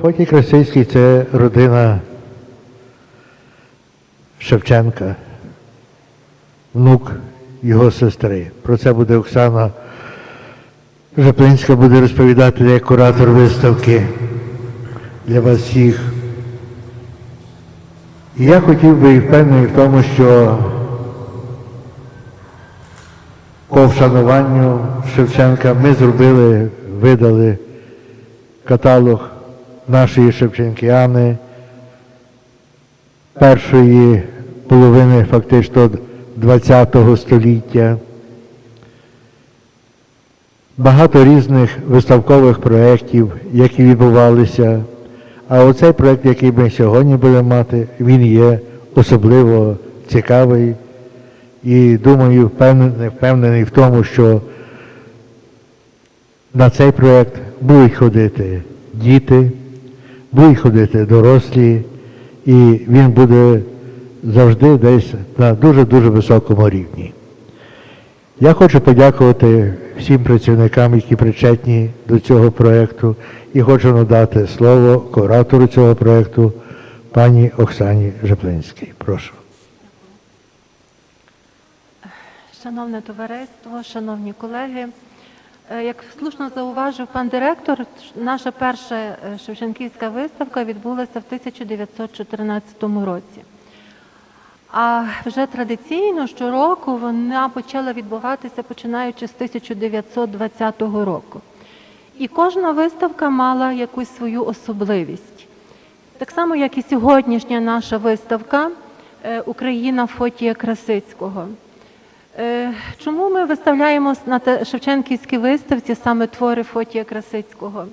Фотій Красильський це родина Шевченка, внук його сестри. Про це буде Оксана Жаплинська буде розповідати як куратор виставки для вас всіх. І я хотів би і впевнений в тому, що по вшануванню Шевченка ми зробили, видали каталог нашої Шевченкіани першої половини фактично ХХ століття. Багато різних виставкових проєктів, які відбувалися. А оцей проєкт, який ми сьогодні будемо мати, він є особливо цікавий. І думаю, впевнений, впевнений в тому, що на цей проєкт будуть ходити діти, будуть ходити дорослі, і він буде завжди десь на дуже-дуже високому рівні. Я хочу подякувати всім працівникам, які причетні до цього проєкту, і хочу надати слово куратору цього проєкту, пані Оксані Жаплинській. Прошу. Шановне товариство, шановні колеги, як слушно зауважив пан директор, наша перша е, Шевченківська виставка відбулася в 1914 році. А вже традиційно щороку вона почала відбуватися починаючи з 1920 року. І кожна виставка мала якусь свою особливість. Так само, як і сьогоднішня наша виставка е, Україна Фотія Красицького. Е, Чому ми виставляємо на Шевченківській виставці саме твори Фотія Красицького?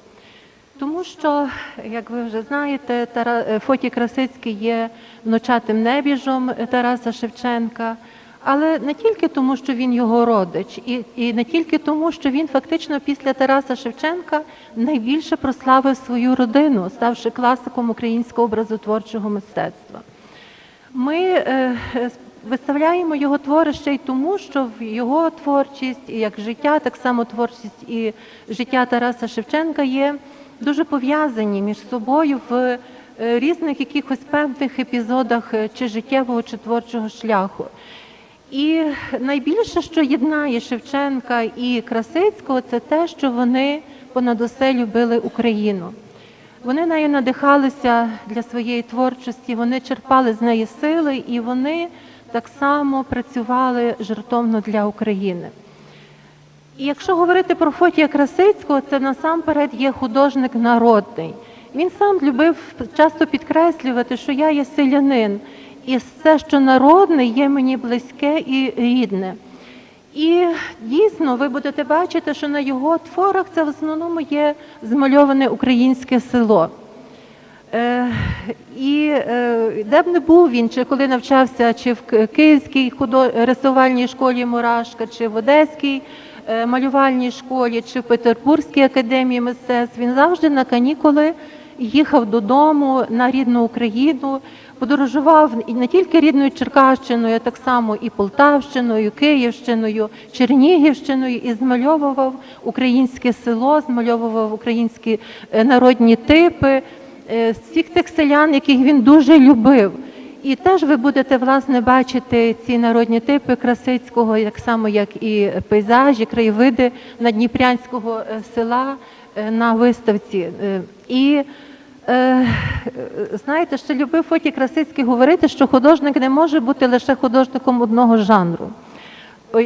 Тому що, як ви вже знаєте, е, Фотій Красицький є вночатим небіжом Тараса Шевченка, але не тільки тому, що він його родич, і, і не тільки тому, що він фактично після Тараса Шевченка найбільше прославив свою родину, ставши класиком українського образотворчого мистецтва. Ми е, е, виставляємо його твори ще й тому, що в його творчість, як життя, так само творчість і життя Тараса Шевченка є дуже пов'язані між собою в е, різних якихось певних епізодах е, чи життєвого, чи творчого шляху. І найбільше, що єднає Шевченка і Красицького, це те, що вони понад усе любили Україну. Вони нею надихалися для своєї творчості, вони черпали з неї сили, і вони так само працювали жертовно для України. І якщо говорити про Фотія Красицького, це насамперед є художник народний. Він сам любив часто підкреслювати, що я є селянин, і все, що народне, є мені близьке і рідне. І дійсно ви будете бачити, що на його творах це в основному є змальоване українське село. Е, і е, де б не був він, чи коли навчався, чи в Київській худо- рисувальній школі Мурашка, чи в Одеській е, малювальній школі, чи в Петербурзькій академії мистецтв, він завжди на канікули їхав додому на рідну Україну, подорожував не тільки рідною Черкащиною, а так само і Полтавщиною, Київщиною, Чернігівщиною, і змальовував українське село, змальовував українські народні типи всіх тих селян, яких він дуже любив. І теж ви будете власне бачити ці народні типи Красицького, так само як і пейзажі, краєвиди надніпрянського е, села е, на виставці. Е, І е, знаєте, що любив Фоті Красицький говорити, що художник не може бути лише художником одного жанру.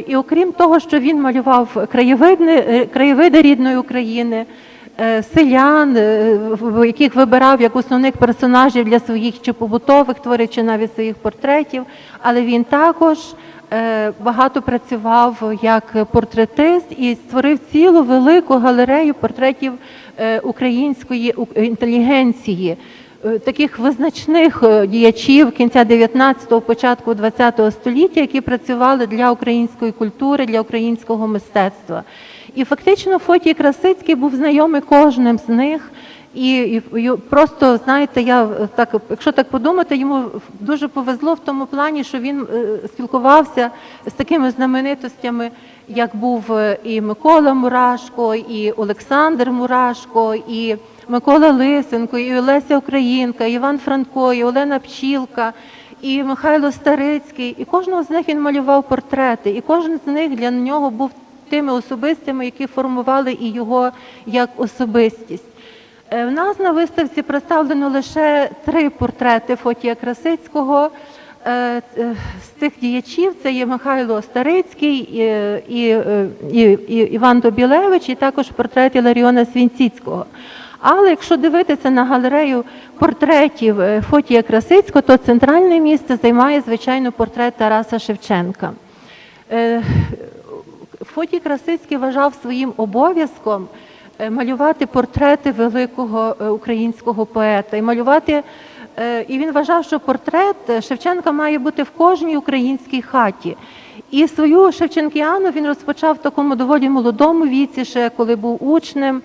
І окрім того, що він малював краєвидни, е, краєвиди рідної України, е, селян, е, в- в яких вибирав як основних персонажів для своїх чи побутових творів, чи навіть своїх портретів, але він також е, багато працював як портретист і створив цілу велику галерею портретів е, української інтелігенції е, таких визначних е, діячів кінця 19-го, початку 20-го століття, які працювали для української культури, для українського мистецтва. І фактично Фотій Красицький був знайомий кожним з них. І, і, і просто знаєте, я так, якщо так подумати, йому дуже повезло в тому плані, що він е, спілкувався з такими знаменитостями, як був е, і Микола Мурашко, і Олександр Мурашко, і Микола Лисенко, і Олеся Українка, і Іван Франко, і Олена Пчілка, і Михайло Старицький. І кожного з них він малював портрети, і кожен з них для нього був тими особистими, які формували і його як особистість. Е, В нас на виставці представлено лише три портрети Фотія Красицького. Е, е, З тих діячів це є Михайло Старицький і, і, і, і Іван Добілевич, і також портрет Іларіона Свінціцького. Але якщо дивитися на галерею портретів Фотія Красицького, то центральне місце займає, звичайно, портрет Тараса Шевченка. Фотій Красицький вважав своїм обов'язком е, малювати портрети великого е, українського поета. І малювати, е, і він вважав, що портрет Шевченка має бути в кожній українській хаті. І свою Шевченкіану він розпочав в такому доволі молодому віці, ще коли був учнем.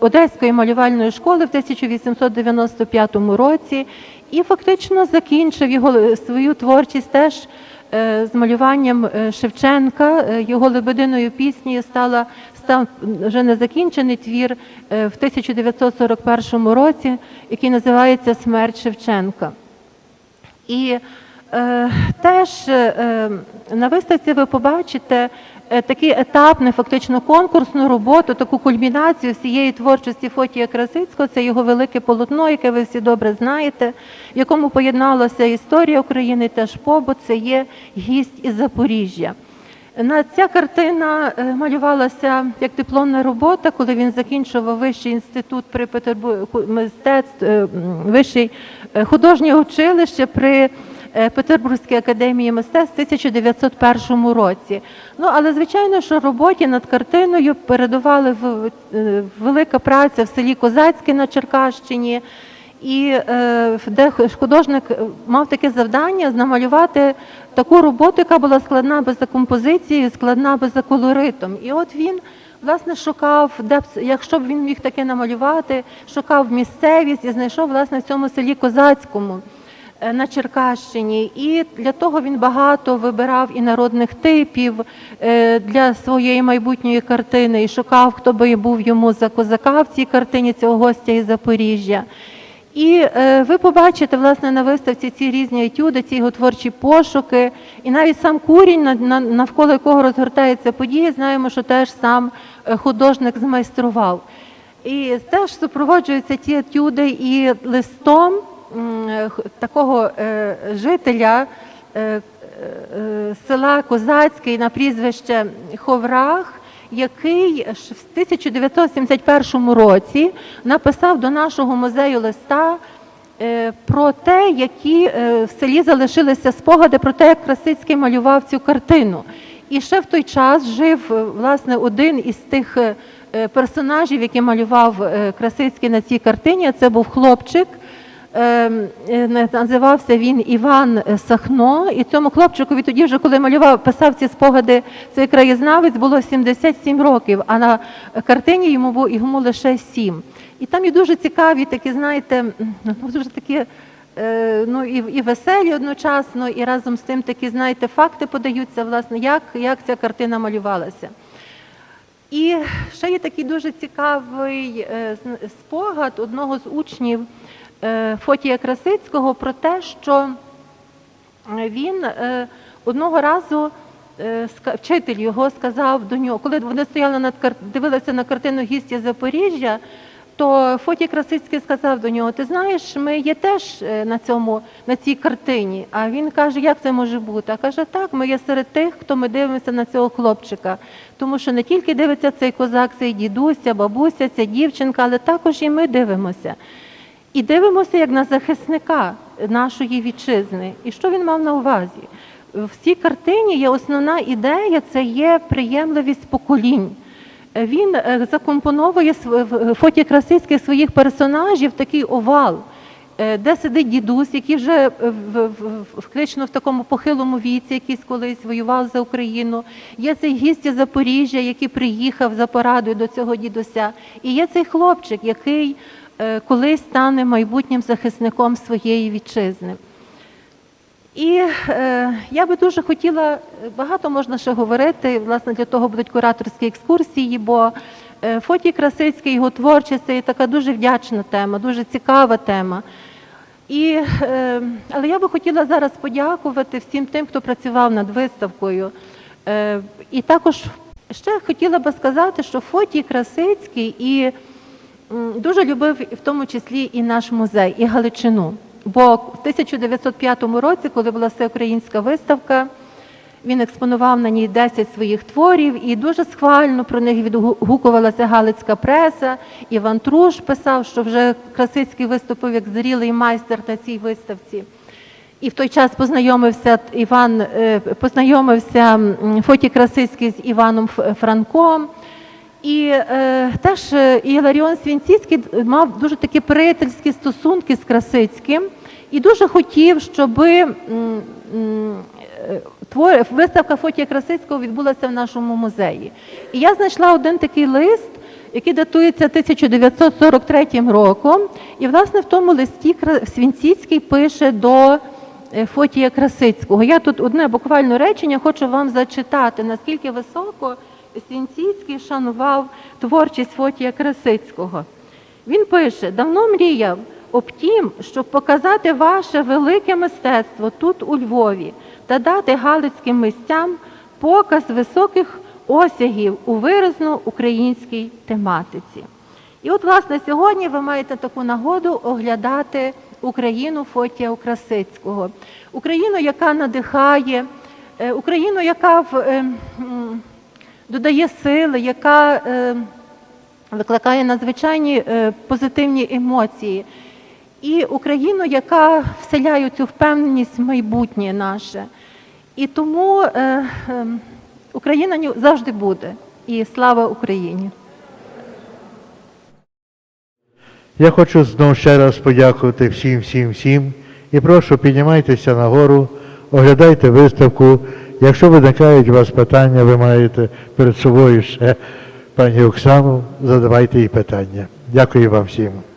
Одеської малювальної школи в 1895 році і фактично закінчив його свою творчість теж з малюванням е, Шевченка. Е, Його лебединою пісні стала став вже незакінчений твір е, в 1941 році, який називається Смерть Шевченка. І е, теж е, на виставці ви побачите е, такий етапний, фактично конкурсну роботу, таку кульмінацію всієї творчості Фотія Красицького. Це його велике полотно, яке ви всі добре знаєте, в якому поєдналася історія України теж побут. Це є гість із Запоріжжя. На ця картина е, малювалася як дипломна робота, коли він закінчував вищий інститут при Петербургу мистецтв, е, вищий е, художнє училище при е, Петербурзькій академії мистецтв в 1901 році. Ну але звичайно, що роботі над картиною передували в- е, велика праця в селі Козацьке на Черкащині. І е, де художник мав таке завдання намалювати таку роботу, яка була складна би за композицією, складна би за колоритом. І от він власне шукав, де якщо б він міг таке намалювати, шукав місцевість і знайшов власне в цьому селі Козацькому е, на Черкащині. І для того він багато вибирав і народних типів е, для своєї майбутньої картини, і шукав, хто би був йому за козака в цій картині цього гостя із Запоріжжя. І е, ви побачите власне на виставці ці різні етюди, ці його творчі пошуки, і навіть сам курінь, на- на- навколо якого розгортається подія, знаємо, що теж сам е, художник змайстрував. І теж супроводжуються ті етюди і листом е, такого е, жителя е, е, села Козацький на прізвище Ховрах, який в 1971 році написав до нашого музею листа про те, які в селі залишилися спогади про те, як Красицький малював цю картину. І ще в той час жив власне один із тих персонажів, які малював Красицький на цій картині. Це був хлопчик. Ем, е, на- Називався він Іван е, Сахно, і цьому хлопчикові тоді, вже коли малював, писав ці спогади, цей краєзнавець було 77 років, а на картині йому було йому лише 7. І там є дуже цікаві такі, знаєте, ну, дуже такі е, ну, і, і веселі одночасно, і разом з тим такі, знаєте, факти подаються, власне, як, як ця картина малювалася. І ще є такий дуже цікавий спогад одного з учнів Фотія Красицького про те, що е, він е, одного разу е, вчитель його сказав до нього, коли вони стояли над дивилися на картину гісті Запоріжжя, то Фотій Красицький сказав до нього: Ти знаєш, ми є теж е, на цьому на цій картині. А він каже, як це може бути? А каже, так, ми є серед тих, хто ми дивимося на цього хлопчика. Тому що не тільки дивиться цей козак, цей дідуся, бабуся, ця дівчинка, але також і ми дивимося. І дивимося як на захисника нашої вітчизни. І що він мав на увазі? В цій картині є основна ідея це є приємливість поколінь. Е, Він е, закомпоновує в- Фотій Красицький своїх персонажів такий овал, е, де сидить дідусь, який вже е, в, в, в, фактично в такому похилому віці, якийсь колись воював за Україну. Є цей гість із Запоріжжя, який приїхав за порадою до цього дідуся. І є цей хлопчик, який е, колись стане майбутнім захисником своєї вітчизни. І е, я би дуже хотіла, багато можна ще говорити, власне, для того будуть кураторські екскурсії, бо Е, Фотій Красицький, його творчість це така дуже вдячна тема, дуже цікава тема. І, е, але я би хотіла зараз подякувати всім тим, хто працював над виставкою. Е, і також ще хотіла би сказати, що Фотій Красицький і дуже любив в тому числі і наш музей, і Галичину. Бо в 1905 році, коли була всеукраїнська виставка, він експонував на ній 10 своїх творів і дуже схвально про них відгукувалася Галицька преса. Іван Труш писав, що вже Красицький виступив як зрілий майстер на цій виставці. І в той час познайомився Іван, е, познайомився м, Фотій Красицький з Іваном Франком. І е, теж е, Іларіон Свінціцький мав дуже такі приятельські стосунки з Красицьким і дуже хотів, щоб твор, виставка Фотія Красицького відбулася в нашому музеї. І я знайшла один такий лист, який датується 1943 роком. І, власне, в тому листі Свінціцький пише до е, Фотія Красицького. Я тут одне буквально речення хочу вам зачитати, наскільки високо Свінціцький шанував творчість Фотія Красицького. Він пише: давно мріяв об тім, щоб показати ваше велике мистецтво тут, у Львові, та дати галицьким митцям показ високих осягів у виразно українській тематиці. І от, власне, сьогодні ви маєте таку нагоду оглядати Україну Фотія Красицького, Україну, яка надихає, е, Україну, яка в, е, додає сили, яка е, викликає надзвичайні е, позитивні емоції. І Україну, яка вселяє цю впевненість в майбутнє наше. І тому е, Україна завжди буде. І слава Україні! Я хочу знову ще раз подякувати всім, всім, всім. І прошу, піднімайтеся нагору, оглядайте виставку. Якщо виникають у вас питання, ви маєте перед собою ще пані Оксану, задавайте їй питання. Дякую вам всім.